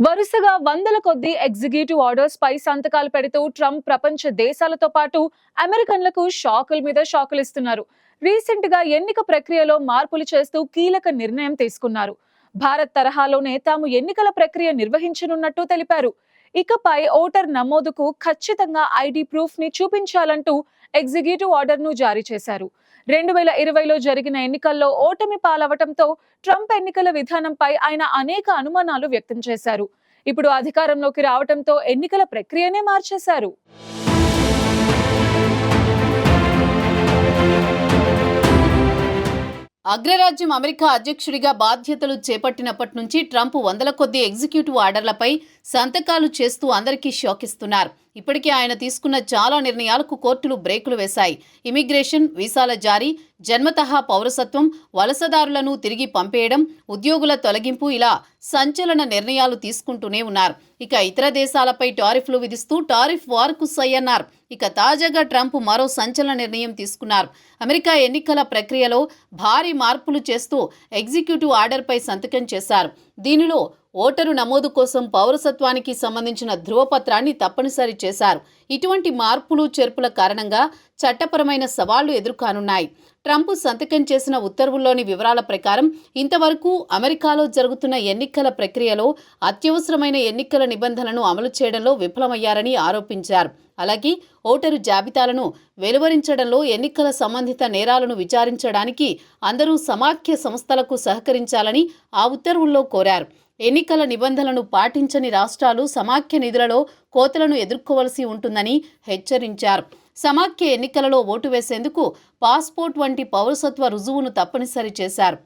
వరుసగా వందల కొద్దీ ఎగ్జిక్యూటివ్ ఆర్డర్స్ పై సంతకాలు పెడుతూ ట్రంప్ ప్రపంచ దేశాలతో పాటు అమెరికన్లకు షాకుల మీద షాకులు ఇస్తున్నారు. రీసెంట్గా ఎన్నిక ప్రక్రియలో మార్పులు చేస్తూ కీలక నిర్ణయం తీసుకున్నారు. భారత్ తరహాలోనే తాము ఎన్నికల ప్రక్రియ నిర్వహించనున్నట్టు తెలిపారు. ఇకపై ఓటర్ నమోదుకు ఖచ్చితంగా ఐడి ప్రూఫ్ని చూపించాలంటూ ఎగ్జిక్యూటివ్ ఆర్డర్ను జారీ చేశారు. రెండు వేల ఇరవైలో జరిగిన ఎన్నికల్లో ఓటమి పాలవటంతో ట్రంప్ ఎన్నికల విధానంపై ఆయన అనేక అనుమానాలు వ్యక్తం చేశారు. ఇప్పుడు అధికారంలోకి రావటంతో ఎన్నికల ప్రక్రియనే మార్చేశారు. అగ్రరాజ్యం అమెరికా అధ్యక్షుడిగా బాధ్యతలు చేపట్టినప్పటి నుంచి ట్రంప్ వందల కొద్ది ఎగ్జిక్యూటివ్ ఆర్డర్లపై సంతకాలు చేస్తూ అందరికీ షాకిస్తున్నారు. ఇప్పటికే ఆయన తీసుకున్న చాలా నిర్ణయాలకు కోర్టులు బ్రేకులు వేశాయి. ఇమిగ్రేషన్ వీసాల జారీ జన్మతహా పౌరసత్వం వలసదారులను తిరిగి పంపేయడం ఉద్యోగుల తొలగింపు ఇలా సంచలన నిర్ణయాలు తీసుకుంటూనే ఉన్నారు. ఇక ఇతర దేశాలపై టారిఫ్లు విధిస్తూ టారిఫ్ వార్కు సై అన్నారు. ఇక తాజాగా ట్రంప్ మరో సంచలన నిర్ణయం తీసుకున్నారు. అమెరికా ఎన్నికల ప్రక్రియలో భారీ మార్పులు చేస్తూ ఎగ్జిక్యూటివ్ ఆర్డర్పై సంతకం చేశారు. దీనిలో ఓటరు నమోదు కోసం పౌరసత్వానికి సంబంధించిన ధృవపత్రాన్ని తప్పనిసరి చేశారు. ఇటువంటి మార్పులు చేర్పుల కారణంగా చట్టపరమైన సవాళ్ళు ఎదుర్కానున్నాయి. ట్రంప్ సంతకం చేసిన ఉత్తర్వుల్లోని వివరాల ప్రకారం ఇంతవరకు అమెరికాలో జరుగుతున్న ఎన్నికల ప్రక్రియలో అత్యవసరమైన ఎన్నికల నిబంధనలను అమలు చేయడంలో విఫలమయ్యారని ఆరోపించారు. అలాగే ఓటరు జాబితాలను వెలువరించడంలో ఎన్నికల సంబంధిత నేరాలను విచారించడానికి అందరూ సమాఖ్య సంస్థలకు సహకరించాలని ఆ ఉత్తర్వుల్లో కోరారు. ఎన్నికల నిబంధనలను పాటించని రాష్ట్రాలు సమాఖ్య నిధులలో కోతలను ఎదుర్కోవలసి ఉంటుందని హెచ్చరించారు. సమాఖ్య ఎన్నికలలో ఓటు వేసేందుకు పాస్పోర్ట్ వంటి పౌరసత్వ రుజువును తప్పనిసరి చేశారు.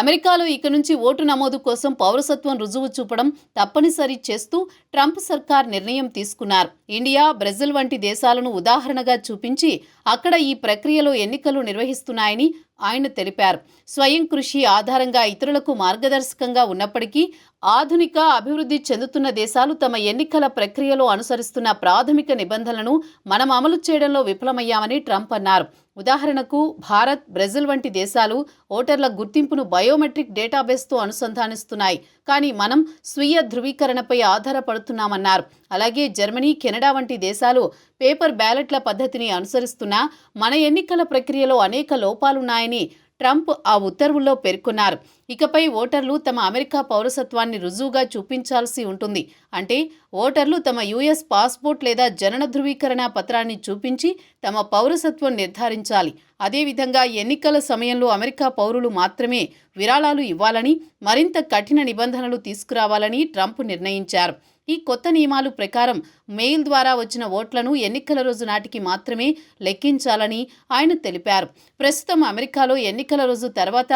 అమెరికాలో ఇక నుంచి ఓటు నమోదు కోసం పౌరసత్వం రుజువు చూపడం తప్పనిసరి చేస్తూ ట్రంప్ సర్కార్ నిర్ణయం తీసుకున్నారు. ఇండియా బ్రెజిల్ వంటి దేశాలను ఉదాహరణగా చూపించి అక్కడ ఈ ప్రక్రియలో ఎన్నికలు నిర్వహిస్తున్నాయని ఆయన తెలిపారు. స్వయం కృషి ఆధారంగా ఇతరులకు మార్గదర్శకంగా ఉన్నప్పటికీ ఆధునిక అభివృద్ధి చెందుతున్న దేశాలు తమ ఎన్నికల ప్రక్రియలో అనుసరిస్తున్న ప్రాథమిక నిబంధనలను మనం అమలు చేయడంలో విఫలమయ్యామని ట్రంప్ అన్నారు. ఉదాహరణకు భారత్ బ్రెజిల్ వంటి దేశాలు ఓటర్ల గుర్తింపును బయోమెట్రిక్ డేటాబేస్తో అనుసంధానిస్తున్నాయి. కానీ మనం స్వీయ ధృవీకరణపై ఆధారపడుతున్నామన్నారు. అలాగే జర్మనీ కెనడా వంటి దేశాలు పేపర్ బ్యాలెట్ల పద్ధతిని అనుసరిస్తున్నా మన ఎన్నికల ప్రక్రియలో అనేక లోపాలున్నాయని ట్రంప్ ఆ ఉత్తర్వుల్లో పేర్కొన్నారు. ఇకపై ఓటర్లు తమ అమెరికా పౌరసత్వాన్ని రుజువుగా చూపించాల్సి ఉంటుంది. అంటే ఓటర్లు తమ యుఎస్ పాస్పోర్ట్ లేదా జనన ధృవీకరణ పత్రాన్ని చూపించి తమ పౌరసత్వం నిర్ధారించాలి. అదేవిధంగా ఎన్నికల సమయంలో అమెరికా పౌరులు మాత్రమే విరాళాలు ఇవ్వాలని మరింత కఠిన నిబంధనలు తీసుకురావాలని ట్రంప్ నిర్ణయించారు. ఈ కొత్త నియమాలు ప్రకారం మెయిల్ ద్వారా వచ్చిన ఓట్లను ఎన్నికల రోజు నాటికి మాత్రమే లెక్కించాలని ఆయన తెలిపారు. ప్రస్తుతం అమెరికాలో ఎన్నికల రోజు తర్వాత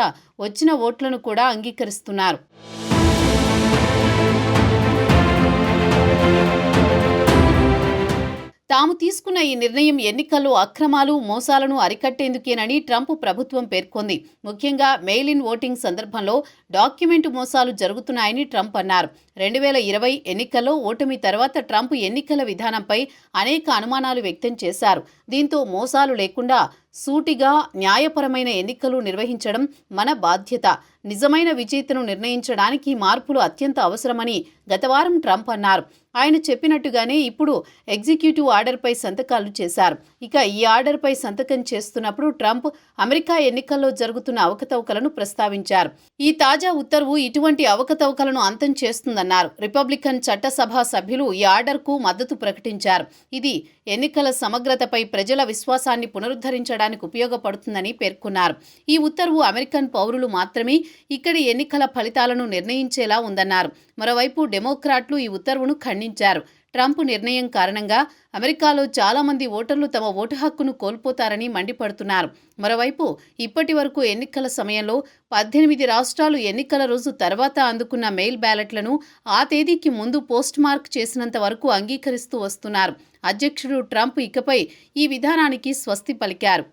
వచ్చిన ఓట్లను కూడా అంగీకరిస్తున్నారు. తాము తీసుకున్న ఈ నిర్ణయం ఎన్నికల్లో అక్రమాలు మోసాలను అరికట్టేందుకేనని ట్రంప్ ప్రభుత్వం పేర్కొంది. ముఖ్యంగా మెయిల్ ఇన్ ఓటింగ్ సందర్భంలో డాక్యుమెంట్ మోసాలు జరుగుతున్నాయని ట్రంప్ అన్నారు. రెండు వేల ఇరవై ఎన్నికల్లో ఓటమి తర్వాత ట్రంప్ ఎన్నికల విధానంపై అనేక అనుమానాలు వ్యక్తం చేశారు. దీంతో మోసాలు లేకుండా సూటిగా న్యాయపరమైన ఎన్నికలు నిర్వహించడం మన బాధ్యత. నిజమైన విజేతను నిర్ణయించడానికి మార్పులు అత్యంత అవసరమని గతవారం ట్రంప్ అన్నారు. ఆయన చెప్పినట్టుగానే ఇప్పుడు ఎగ్జిక్యూటివ్ ఆర్డర్పై సంతకాలు చేశారు. ఇక ఈ ఆర్డర్పై సంతకం చేస్తున్నప్పుడు ట్రంప్ అమెరికా ఎన్నికల్లో జరుగుతున్న అవకతవకలను ప్రస్తావించారు. ఈ తాజా ఉత్తర్వు ఇటువంటి అవకతవకలను అంతం చేస్తుందన్నారు. రిపబ్లికన్ చట్టసభ సభ్యులు ఈ ఆర్డర్కు మద్దతు ప్రకటించారు. ఇది ఎన్నికల సమగ్రతపై ప్రజల విశ్వాసాన్ని పునరుద్ధరించడానికి ఉపయోగపడుతుందని పేర్కొన్నారు. ఈ ఉత్తర్వు అమెరికన్ పౌరులు మాత్రమే ఇక్కడి ఎన్నికల ఫలితాలను నిర్ణయించేలా ఉందన్నారు. మరోవైపు డెమోక్రాట్లు ఈ ఉత్తర్వును ఖండించారు. ట్రంప్ నిర్ణయం కారణంగా అమెరికాలో చాలా మంది ఓటర్లు తమ ఓటు హక్కును కోల్పోతారని మండిపడుతున్నారు. మరోవైపు ఇప్పటి వరకు ఎన్నికల సమయంలో పద్దెనిమిది రాష్ట్రాలు ఎన్నికల రోజు తర్వాత అందుకున్న మెయిల్ బ్యాలెట్లను ఆ తేదీకి ముందు పోస్ట్ మార్క్ చేసినంత వరకు అంగీకరిస్తూ వస్తున్నారు. అధ్యక్షుడు ట్రంప్ ఇకపై ఈ విధానానికి స్వస్తి పలికారు.